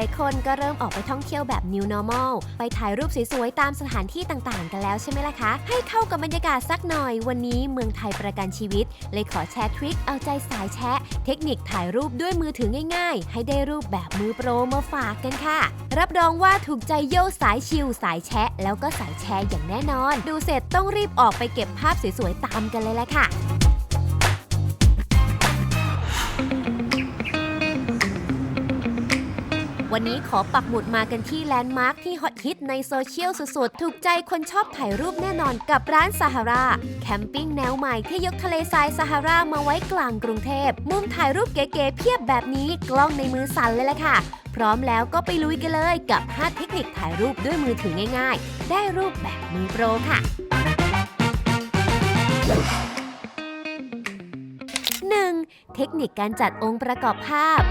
ลายๆ คนก็เริ่มออกไปท่องเที่ยวแบบ New Normal ไปถ่ายรูปสวยๆ ตามสถานที่ต่างๆ กันแล้วใช่ไหมล่ะคะ ให้เข้ากับบรรยากาศสักหน่อย วันนี้เมืองไทยประกันชีวิต เลยขอแชร์ทริคเอาใจสายแชะ เทคนิคถ่ายรูปด้วยมือถือง่ายๆ ให้ได้รูปแบบมือโปรมาฝากกันค่ะ รับรองว่าถูกใจโยสายชิลสายแชะ แล้วก็สายแชร์อย่างแน่นอน ดูเสร็จต้องรีบออกไปเก็บภาพสวยๆ ตามกันเลยแหละค่ะ วันนี้ขอปักหมุดมากันที่แลนด์มาร์คที่ฮอตฮิตในโซเชียลสุดๆ ถูกใจคนชอบถ่ายรูปแน่นอนกับร้านซาฮาราแคมปิ้งแนวใหม่ที่ยกทะเลทรายซาฮารามาไว้กลางกรุงเทพ มุมถ่ายรูปเก๋ๆเพียบแบบนี้กล้องในมือสั่นเลยแหละค่ะ พร้อมแล้วก็ไปลุยกันเลยกับ 5 เทคนิคถ่ายรูปด้วยมือถือง่ายๆ ได้รูปแบบมือโปรค่ะ 1. เทคนิคการจัดองค์ประกอบภาพ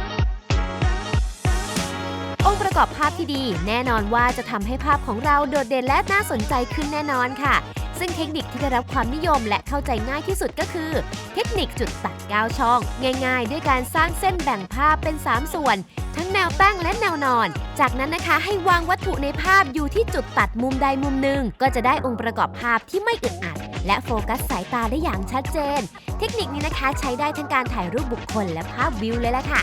องค์ประกอบภาพที่ดี แน่นอนว่าจะทำให้ภาพของเราโดดเด่นและน่าสนใจขึ้นแน่นอนค่ะ ซึ่งเทคนิคที่ได้รับความนิยมและเข้าใจง่ายที่สุดก็คือ เทคนิคจุดตัด9ช่อง ง่ายๆ ด้วยการสร้างเส้นแบ่งภาพเป็น 3 ส่วน ทั้งแนวตั้งและแนวนอน จากนั้นนะคะให้วางวัตถุในภาพอยู่ที่จุดตัดมุมใดมุมหนึ่ง ก็จะได้องค์ประกอบภาพที่ไม่อึดอัดและโฟกัสสายตาได้อย่างชัดเจน เทคนิคนี้นะคะใช้ได้ทั้งการถ่ายรูปบุคคลและภาพวิวเลยละค่ะ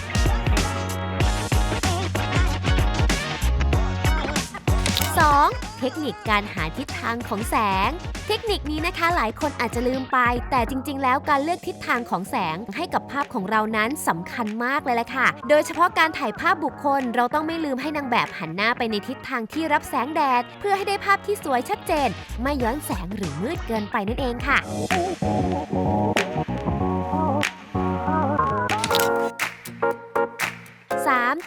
2. เทคนิคการหาทิศทางของแสง เทคนิคนี้นะคะหลายคนอาจจะลืมไป แต่จริง ๆ แล้วการเลือกทิศทางของแสงให้กับภาพของเรานั้นสำคัญมากเลยแหละค่ะ โดยเฉพาะการถ่ายภาพบุคคล เราต้องไม่ลืมให้นางแบบหันหน้าไปในทิศทางที่รับแสงแดด เพื่อให้ได้ภาพที่สวยชัดเจน ไม่ย้อนแสงหรือมืดเกินไปนั่นเองค่ะ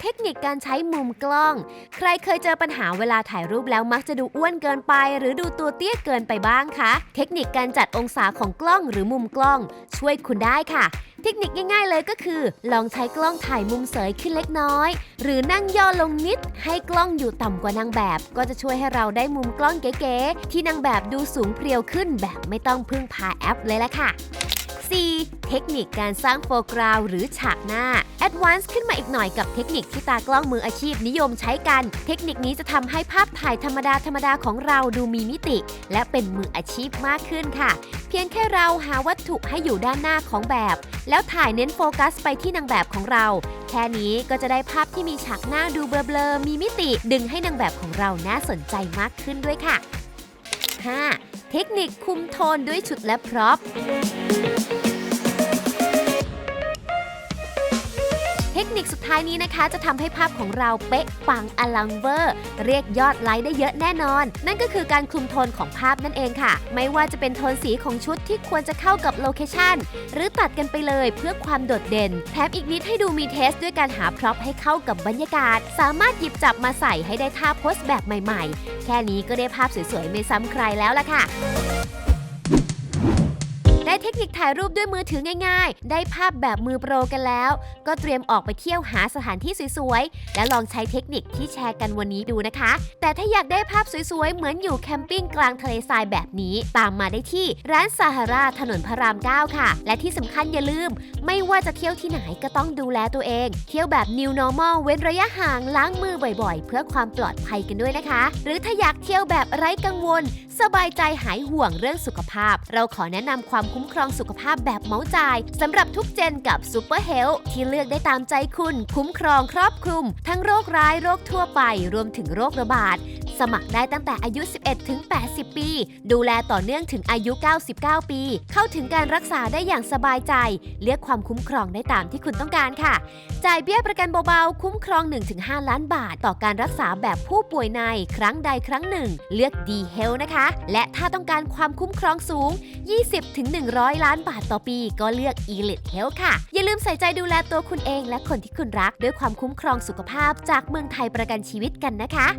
เทคนิคการใช้มุมกล้อง ใครเคยเจอปัญหาเวลาถ่ายรูปแล้วมักจะดูอ้วนเกินไป หรือดูตัวเตี้ยเกินไปบ้างคะ เทคนิคการจัดองศาของกล้องหรือมุมกล้อง ช่วยคุณได้ค่ะ เทคนิคง่ายๆเลยก็คือ ลองใช้กล้องถ่ายมุมเสยขึ้นเล็กน้อย หรือนั่งย่อลงนิด ให้กล้องอยู่ต่ำกว่านางแบบ ก็จะช่วยให้เราได้มุมกล้องเก๋ๆที่นางแบบดูสูงเพรียวขึ้นแบบไม่ต้องพึ่งพาแอปเลยละค่ะ 4. เทคนิคการสร้างโฟกราวหรือฉากหน้า แอดวานซ์ขึ้นมาอีกหน่อยกับเทคนิคที่ตากล้องมืออาชีพนิยมใช้กัน เทคนิคนี้จะทำให้ภาพถ่ายธรรมดาธรรมดาของเราดูมีมิติ และเป็นมืออาชีพมากขึ้นค่ะ เพียงแค่เราหาวัตถุให้อยู่ด้านหน้าของแบบ แล้วถ่ายเน้นโฟกัสไปที่นางแบบของเรา แค่นี้ก็จะได้ภาพที่มีฉากหน้าดูเบลอๆมีมิติ ดึงให้นางแบบของเราน่าสนใจมากขึ้นด้วยค่ะ 5. เทคนิคคุมโทนด้วยชุดและพร็อพ คนิคสุดท้ายนี้นะคะ จะทำให้ภาพของเราเป๊ะปังอลังเวอร์ เรียกยอดไลค์ได้เยอะแน่นอน นั่นก็คือการคลุมโทนของภาพนั่นเองค่ะ ไม่ว่าจะเป็นโทนสีของชุดที่ควรจะเข้ากับโลเคชันหรือตัดกันไปเลยเพื่อความโดดเด่น แถมอีกนิดให้ดูมีเทสด้วยการหาพร็อพให้เข้ากับบรรยากาศ สามารถหยิบจับมาใส่ให้ได้ท่าโพสแบบใหม่ๆ แค่นี้ก็ได้ภาพสวยๆไม่ซ้ำใครแล้วล่ะค่ะ เทคนิคถ่ายรูปด้วยมือถือง่าย ๆ ได้ภาพแบบมือโปรกันแล้ว ก็เตรียมออกไปเที่ยวหาสถานที่สวยๆ และลองใช้เทคนิคที่แชร์กันวันนี้ดูนะคะ แต่ถ้าอยากได้ภาพสวยๆ เหมือนอยู่แคมปิ้งกลางทะเลทรายแบบนี้ ตามมาได้ที่ร้านซาฮาราถนนพระราม 9 ค่ะ และที่สำคัญอย่าลืม ไม่ว่าจะเที่ยวที่ไหนก็ต้องดูแลตัวเอง เที่ยวแบบ New Normal เว้นระยะห่างล้างมือบ่อยๆ เพื่อความปลอดภัยกันด้วยนะคะ หรือถ้าอยากเที่ยวแบบไร้กังวล สบายใจหายห่วงเรื่องสุขภาพ เราขอแนะนำความคุ้มครองสุขภาพแบบเมาส์จ่ายสำหรับทุกเจนกับซ u เปอร์เฮลที่เลือกได้ตามใจคุณ คุ้มครองครอบคลุม ทั้งโรคร้ายโรคทั่วไป รวมถึงโรคระบาดสมัครได้ตั้งแต่อายุ 11 ถึง 80 ปี ดูแลต่อเนื่องถึงอายุ 99 ปี เข้าถึงการรักษาได้อย่างสบายใจ เลือกความคุ้มครองได้ตามที่คุณต้องการค่ะ จ่ายเบี้ยประกันเบาๆ คุ้มครอง 1-5 ล้านบาท ต่อการรักษาแบบผู้ป่วยใน ครั้งใดครั้งหนึ่ง เลือก D Health นะคะ และถ้าต้องการความคุ้มครองสูง 20-100 ล้านบาทต่อปี ก็เลือก Elite Health ค่ะ อย่าลืมใส่ใจดูแลตัวคุณเองและคนที่คุณรักด้วยความคุ้มครองสุขภาพจากเมืองไทยประกันชีวิตกันนะคะ